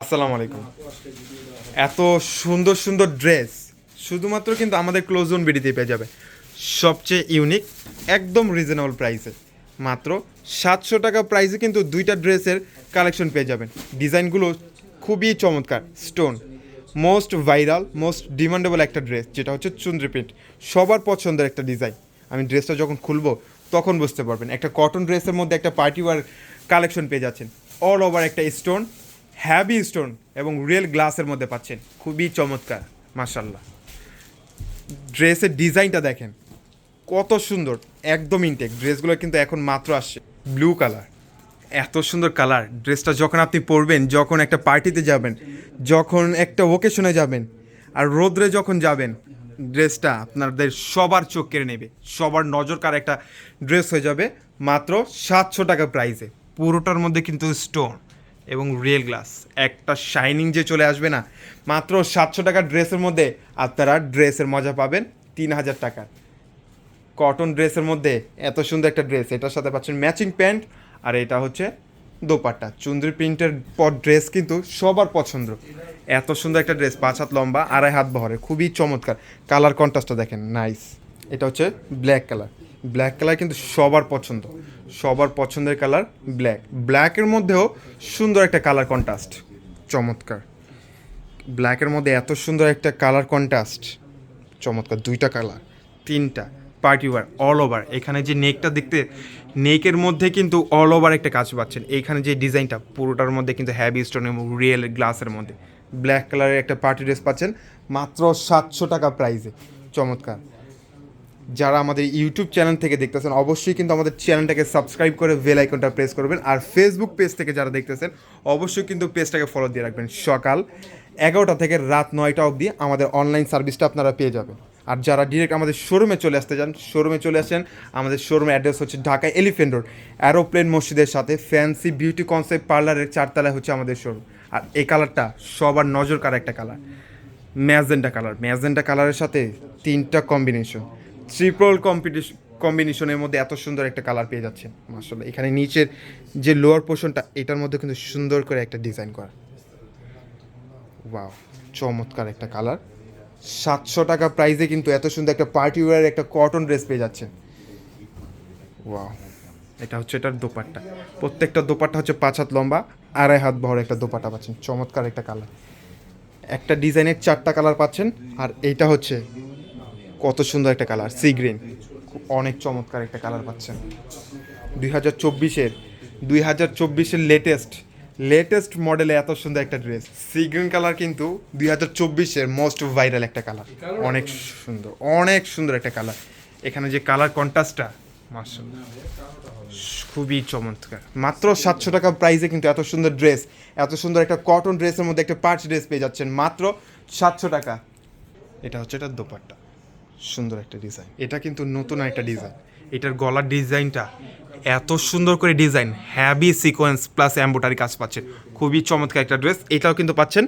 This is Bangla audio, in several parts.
আসসালামু আলাইকুম। এত সুন্দর সুন্দর ড্রেস শুধুমাত্র কিন্তু আমাদের ক্লোজ জোন বিডিতে পেয়ে যাবে। সবচেয়ে ইউনিক একদম রিজনেবল প্রাইসে মাত্র সাতশো টাকা প্রাইসে কিন্তু দুইটা ড্রেসের কালেকশন পেয়ে যাবেন। ডিজাইনগুলো খুবই চমৎকার stone most viral most demandable একটা ড্রেস যেটা হচ্ছে চুন্দ্রি প্রিন্ট সবার পছন্দের একটা ডিজাইন আমি ড্রেসটা যখন খুলবো, তখন বুঝতে পারবেন। একটা কটন ড্রেসের মধ্যে একটা পার্টি ওয়ার কালেকশন পেয়ে যাচ্ছেন। অল ওভার একটা স্টোন হ্যাভি স্টোন এবং রিয়েল গ্লাসের মধ্যে পাচ্ছেন। খুবই চমৎকার মাশাল্লাহ ড্রেসের ডিজাইনটা দেখেন, কত সুন্দর, একদম ইনটেক ড্রেসগুলো কিন্তু এখন মাত্র আসছে ব্লু কালার এত সুন্দর কালার ড্রেসটা যখন আপনি পরবেন, যখন একটা পার্টিতে যাবেন, যখন একটা ওকেশনে যাবেন, আর রোদ্রে যখন যাবেন ড্রেসটা আপনাদের সবার চোখ কেড়ে নেবে। সবার নজর কার একটা ড্রেস হয়ে যাবে, মাত্র সাতশো টাকা প্রাইসে পুরোটার মধ্যে কিন্তু স্টোন এবং রিয়েল গ্লাস একটা শাইনিং যে চলে আসবে না, মাত্র সাতশো টাকার ড্রেসের মধ্যে আপনারা ড্রেসের মজা পাবেন তিন হাজার টাকার। কটন ড্রেসের মধ্যে এত সুন্দর একটা ড্রেস এটার সাথে পাচ্ছেন ম্যাচিং প্যান্ট আর এটা হচ্ছে দোপাট্টা। চুন্দ্রি প্রিন্টের পর ড্রেস কিন্তু সবার পছন্দ। এত সুন্দর একটা ড্রেস পাঁচ হাত লম্বা, আড়াই হাত বহরে, খুবই চমৎকার। কালার কন্ট্রাস্টটা দেখেন নাইস এটা হচ্ছে ব্ল্যাক কালার ব্ল্যাক কালার কিন্তু সবার পছন্দ। সবার পছন্দের কালার ব্ল্যাক ব্ল্যাকের মধ্যেও সুন্দর একটা কালার কন্ট্রাস্ট চমৎকার। ব্ল্যাকের মধ্যে এত সুন্দর একটা কালার কন্ট্রাস্ট চমৎকার। দুইটা কালার তিনটা পার্টি ওয়ার অল ওভার এখানে যে নেকটা দেখতে নেকের মধ্যে কিন্তু অল ওভার একটা কাজ পাচ্ছেন। এখানে যে ডিজাইনটা, পুরোটার মধ্যে কিন্তু হ্যাভি স্টোন এবং রিয়েল গ্লাসের মধ্যে। ব্ল্যাক কালারের একটা পার্টি ড্রেস পাচ্ছেন, মাত্র সাতশো টাকা প্রাইসে চমৎকার। যারা আমাদের ইউটিউব চ্যানেল থেকে দেখতেছেন, অবশ্যই কিন্তু আমাদের চ্যানেলটাকে সাবস্ক্রাইব করে বেল আইকনটা প্রেস করবেন। আর ফেসবুক পেজ থেকে যারা দেখতেছেন, অবশ্যই কিন্তু পেজটাকে ফলো দিয়ে রাখবেন। সকাল এগারোটা থেকে রাত নয়টা অবধি আমাদের অনলাইন সার্ভিসটা আপনারা পেয়ে যাবেন। আর যারা ডিরেক্ট আমাদের শোরুমে চলে আসতে চান শোরুমে চলে আসেন, আমাদের শোরুমের অ্যাড্রেস হচ্ছে ঢাকা এলিফেন্ট রোড অ্যারোপ্লেন মসজিদের সাথে ফ্যান্সি বিউটি কনসেপ্ট পার্লারের চারতলায় হচ্ছে আমাদের শোরুম আর এই কালারটা সবার নজর কার একটা কালার ম্যাজেন্টা কালার ম্যাজেন্টা কালারের সাথে তিনটা কম্বিনেশন ট্রিপল কম্পিটিশন কম্বিনেশনের মধ্যে এত সুন্দর একটা কালার পেয়ে যাচ্ছেন মাসাল্লাহ এখানে নিচের যে লোয়ার পোর্শনটা এটার মধ্যে কিন্তু সুন্দর করে একটা ডিজাইন করা। ওয়াও চমৎকার একটা কালার সাতশো টাকা প্রাইসে কিন্তু এত সুন্দর একটা পার্টি ওয়ার একটা কটন ড্রেস পেয়ে যাচ্ছেন। ওয়াও এটা হচ্ছে এটার দোপাট্টা। প্রত্যেকটা দোপাট্টা হচ্ছে পাঁচ হাত লম্বা, আড়াই হাত বহর একটা দোপাট্টা পাচ্ছেন। চমৎকার একটা কালার একটা ডিজাইনের চারটা কালার পাচ্ছেন, আর এইটা হচ্ছে কত সুন্দর একটা কালার সি গ্রিন অনেক চমৎকার একটা কালার পাচ্ছেন। দুই হাজার চব্বিশের, দুই হাজার চব্বিশের লেটেস্ট লেটেস্ট মডেলে এত সুন্দর একটা ড্রেস সি গ্রিন কালার কিন্তু দুই হাজার চব্বিশের মোস্ট ভাইরাল একটা কালার অনেক সুন্দর অনেক সুন্দর একটা কালার এখানে যে কালার কন্ট্রাস্টটা মাশাআল্লাহ, খুবই চমৎকার। মাত্র সাতশো টাকা প্রাইসে কিন্তু এত সুন্দর ড্রেস এত সুন্দর একটা কটন ড্রেসের মধ্যে একটা পার্চ ড্রেস পেয়ে যাচ্ছেন। মাত্র সাতশো টাকা। এটা হচ্ছে এটা দোপাট্টা। সুন্দর একটা ডিজাইন এটা কিন্তু নতুন একটা ডিজাইন এটার গলার ডিজাইনটা এত সুন্দর করে design heavy sequence plus embroidery কাজ পাচ্ছেন খুবই চমৎকার একটা ড্রেস এটাও কিন্তু পাচ্ছেন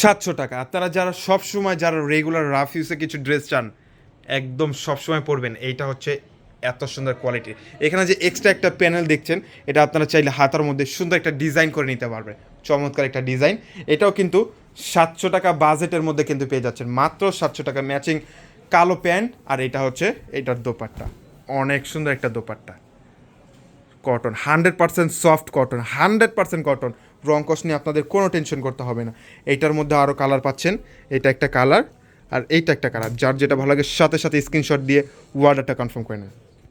সাতশো টাকা। আপনারা যারা সবসময়, যারা রেগুলার রাফ ইউসে কিছু ড্রেস চান, একদম সবসময় পরবেন। এইটা হচ্ছে এত সুন্দর কোয়ালিটি এখানে যে এক্সট্রা একটা প্যানেল দেখছেন, এটা আপনারা চাইলে হাতার মধ্যে সুন্দর একটা ডিজাইন করে নিতে পারবেন। চমৎকার একটা ডিজাইন এটাও কিন্তু সাতশো টাকা বাজেটের মধ্যে কিন্তু পেয়ে যাচ্ছেন। মাত্র সাতশো টাকা ম্যাচিং কালো প্যান্ট, আর এটা হচ্ছে এটার দোপাট্টা। অনেক সুন্দর একটা dupatta. Cotton hundred percent soft cotton hundred percent cotton রং কস নিয়ে আপনাদের কোনো টেনশন করতে হবে না। এইটার মধ্যে আরও কালার পাচ্ছেন। এটা একটা কালার আর এইটা একটা কালার যার যেটা ভালো লাগে, সাথে সাথে স্ক্রিনশট দিয়ে ওয়ার্ডারটা কনফার্ম করে নেন।